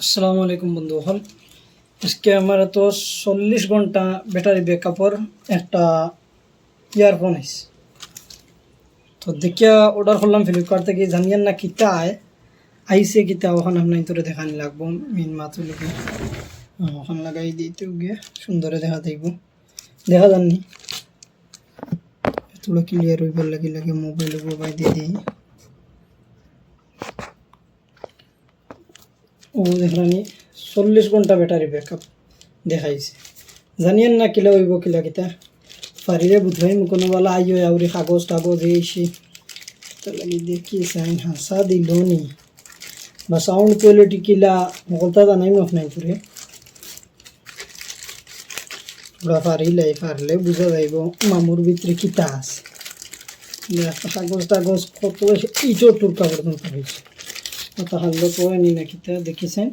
আসসালামু আলাইকুম বন্ধু হল। আজকে আমার তো চল্লিশ ঘণ্টা ব্যাটারি ব্যাকআপর একটা ইয়ারফোন আইস তো দেখিয়া অর্ডার করলাম ফ্লিপকার্ট থেকে, জানিয়েন না কিতা আয়। আইসে কিতা, ওখানে আপনার তোরে দেখানি লাগবো, মিন মাথু লিখে ওখানে লাগাই দিতে গিয়ে সুন্দরে দেখা দেখব দেখা যাননি। এতগুলো ক্লিয়ার হইবার লাগে লাগে মোবাইল মোবাইল দিয়ে দিই। ও দেখলানি চল্লিশ ঘণ্টা ব্যাটারি ব্যাকআপ দেখাইছে। জানিয়েন না কিলা হইব কিলা কিতা পারিলে বুধবাই কোনো বেলা আইও আউরি কাগজ টাগজ এইসি তো লাগি দেখি সাইন হাসা দিল নি। বা সাউন্ড কোয়ালিটি কিলা মকলতা জানাই মোক নাই পুরে ওরা পারিলে পারলে বুঝা যাইব মামুর ভিতরে কিতা আছে। কাগজ টাগজ কত ইচোর টুরকা পর্যন্ত হয়েছে তাহলে তো নি না কিতা দেখিছেন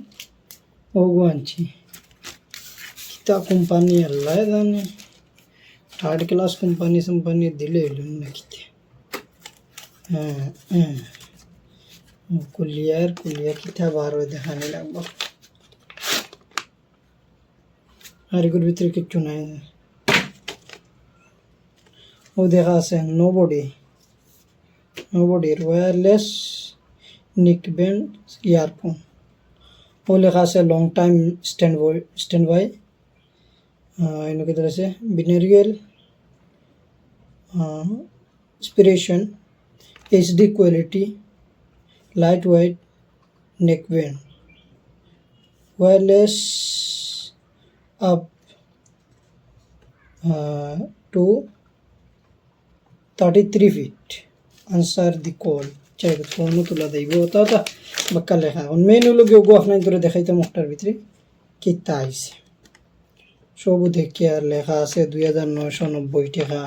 ওগো আনছি কিতা কোম্পানি আল্লাহ জানে থার্ড ক্লাস কোম্পানি কোম্পানি দিলে এলো না কিতে হ্যাঁ হ্যাঁ কুলিয়ার কুলিয়ার কিতা বার হয়ে দেখানি লাগবো আর এগুলোর ভিতরে কিচ্ছু নাই ও দেখা আছে নো বডি নো বডির ওয়্যারলেস निक बैंड ईयरफोन वो लिखा से long time stand stand by इनके तरह से binaural inspiration H D quality light white neck band wireless up to thirty three feet answer the call চাই ফোনও তোলা দেব ওটা তো, বাক্কা লেখা। এখন মেন হলো গিয়ে গো আপনার ধরে দেখাইতে মুখটার ভিতরে। কিতা আইছে? সবু দেখি আর লেখা আছে? দুই হাজার নয়শো নব্বই টাকা।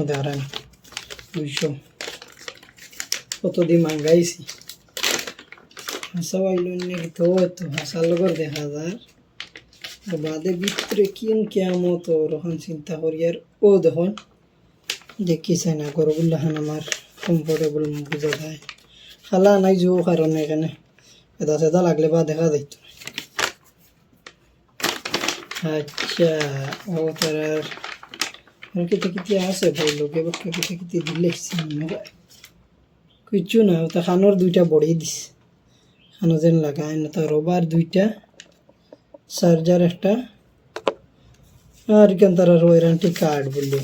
উদাহরণ দুইশো। কত দিয়ে মাঙ্গাইছি? হাসা পাইল নাকি তো তো হাসার লগর দেখা যায় আর বাদে ভিতরে কিন কেমত ওরকম চিন্তা করি আর ও দেখুন। না গরগুল্লা খান আমার। কমফোর্টেবল বোঝা যায়। খালা নাই যে কারণে এখানে এটা সেটা লাগলে বা দেখা যাইত আচ্ছা ও তার কিতে আছে ভাই লোকে বা কিতে কিতে দিলে কিচ্ছু না, ওটা খানোর দুইটা বড়ি দিস খানো যেন লাগায় না তো রবার দুইটা, চার্জার একটা, আর কেন তার ওয়ারেন্টি কার্ড বললি।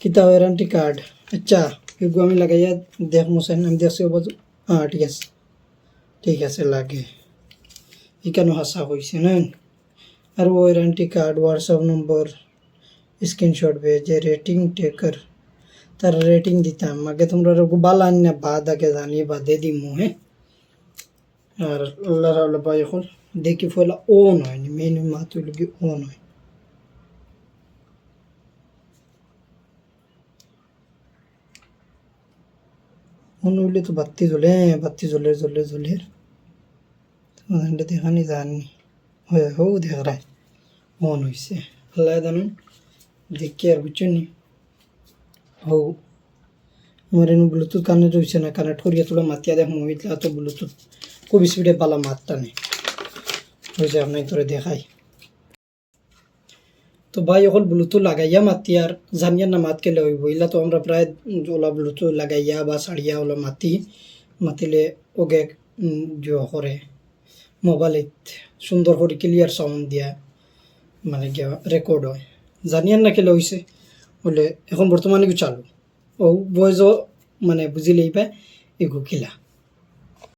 কিতা ওয়ারেন্টি কার্ড আচ্ছা। এগুলো আমি লাগাইয়া দেখ মোসাইন আমি দেখছি বাজু হ্যাঁ ঠিক আছে। ঠিক আছে, লাগে। এখানে হাসা হয়েছে না? আর warranty card WhatsApp number screenshot ভেজে রেটিং টেকার তার রেটিং দিতাম। আগে তোমরা বালান না, বাদ আগে জানি, বাদে দিমু হ্যাঁ? আর আল্লাহ ভাই এখন দেখি ফলে ও নয়, মেন মাতুল কি ও মনে হইলে তো বাতি জ্বলে বাতি জ্বলে জ্বলে জ্বলে দেখানি জানি হয়ে হো দেখা মন হয়েছে আল্লাহ জানুন দেখি আর বুঝছ নি হো আমার এনে ব্লুটুথ কানেক্ট হয়েছে না কানেক্ট করিয়া তোলা মাতিয়া দেখ মহিলা তো ব্লুটুথ খুব স্পিডে পালা মাতটা নেই হয়েছে আপনার তোরে দেখাই তো ভাই অকল ব্লুটুথ লাগাইয়া মাতি আর জানিয়া না মাত কেলে হইব। ইলা তো আমরা প্রায় ওলা ব্লুটুথ লাগাইয়া বা সারিয়া ওলা মাতি, মাতিলে ওগে জো করে মোবাইলত সুন্দর করে ক্লিয়ার সাউন্ড দিয়া মানে গিয়া রেকর্ড হয়। জানিয়ান না কেলে হয়েছে বলে, এখন বর্তমানে কি চালু। ও বয়সও মানে বুঝিলেই পায়, এগু খিলা